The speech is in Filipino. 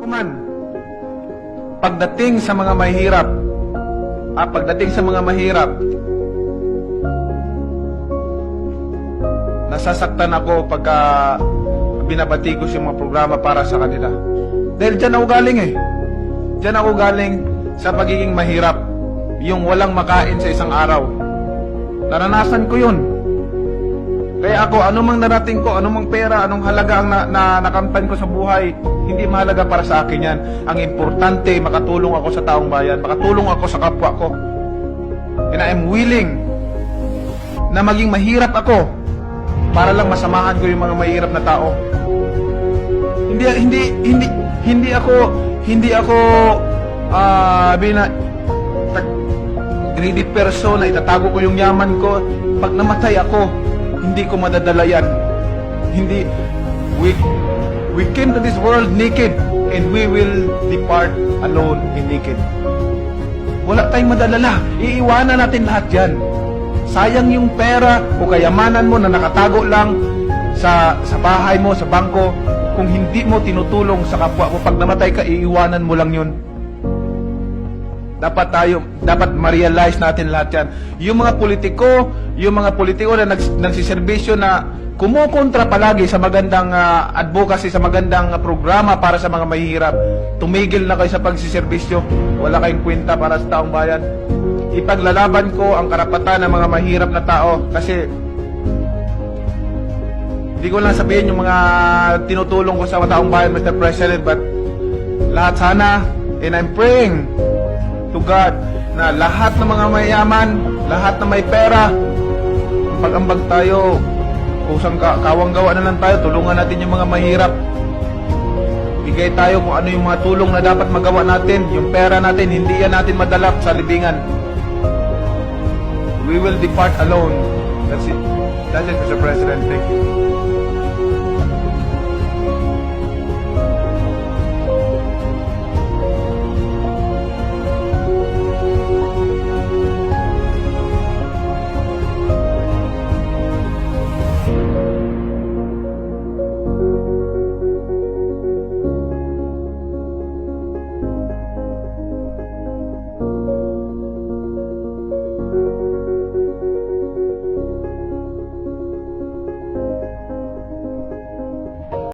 Kuman, pagdating sa mga mahirap, ah, pagdating sa mga mahirap, nasasaktan ako pagka binabati ko yung mga programa para sa kanila. Dahil dyan ako galing eh. Dyan ako galing sa pagiging mahirap. Yung walang makain sa isang araw. Naranasan ko yun. Kaya ako, anumang narating ko, anumang pera, anong halaga ang na, na, nakamtan ko sa buhay, hindi mahalaga para sa akin yan. Ang importante, makatulong ako sa taong bayan, makatulong ako sa kapwa ko. And I am willing na maging mahirap ako para lang masamahan ko yung mga mahirap na tao. Hindi hindi hindi hindi ako hindi ako ah bina tag, greedy person na itatago ko yung yaman ko. Pag namatay ako, hindi ko madadala yan. Hindi we we came to this world naked and we will depart alone and naked. Wala tayong madalala. Iiwanan natin lahat yan. Sayang yung pera o kayamanan mo na nakatago lang sa sa bahay mo, sa bangko, kung hindi mo tinutulong sa kapwa mo. Pag namatay ka, iiwanan mo lang yun. Dapat tayo, dapat ma-realize natin lahat yan. Yung mga politiko, yung mga politiko na nags, nagsiservisyo na kumukontra palagi sa magandang ah, advocacy, sa magandang ah, programa para sa mga mahihirap, tumigil na kayo sa pagsiservisyo. Wala kayong kwenta para sa taong bayan. Ipaglalaban ko ang karapatan ng mga mahirap na tao kasi hindi ko lang sabihin yung mga tinutulong ko sa taong bayan, Mr. President, but lahat sana, and I'm praying to God na lahat ng mga mayaman, lahat na may pera, pag-ambag tayo, kusang ka kawang gawa na lang tayo, tulungan natin yung mga mahirap. Bigay tayo kung ano yung mga tulong na dapat magawa natin, yung pera natin, hindi yan natin madala sa libingan. We will depart alone. That's it. That's it, Mr. President. Thank you.